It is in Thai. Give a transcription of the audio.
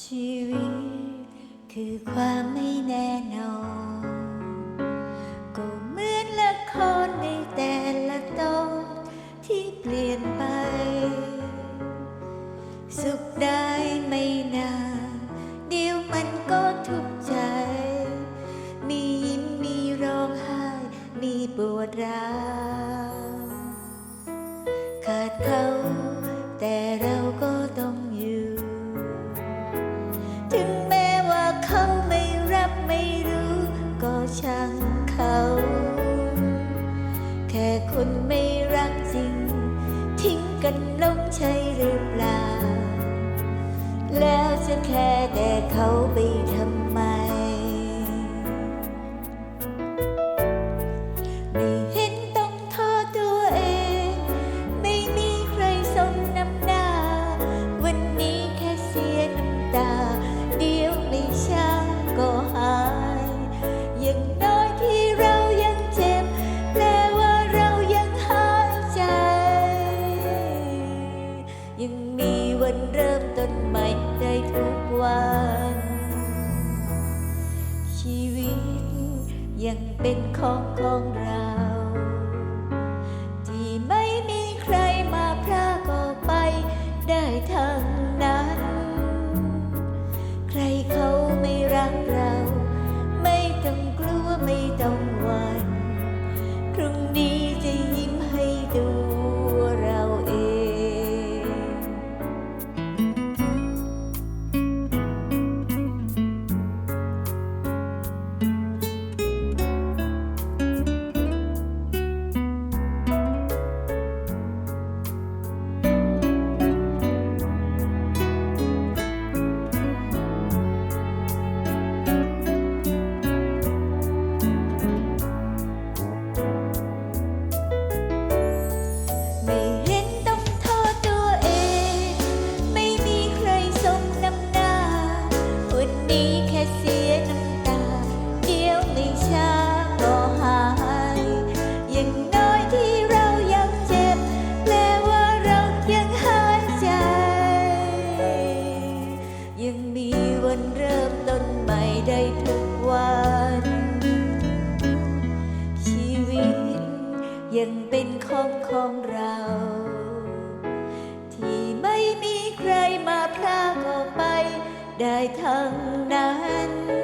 ชีวิตคือความไม่แน่นอน ก็เหมือนละครในแต่ละตอนที่เปลี่ยนไป สุขได้ไม่นานเดี๋ยวมันก็ทุกข์ใจ มียิ้มมีร้องไห้ มีปวดร้าวขาดเขา คนไม่รักจริง ทิ้งกันลงใช่หรือเปล่า แล้วจะแค่แต่เขาไปทำ เริ่มต้นใหม่ได้ทุกวัน ชีวิตยังเป็นของของเรา ได้ทุกวัน ชีวิตยังเป็นของของเรา ที่ไม่มีใครมาพรากออกไปได้ทั้งนั้น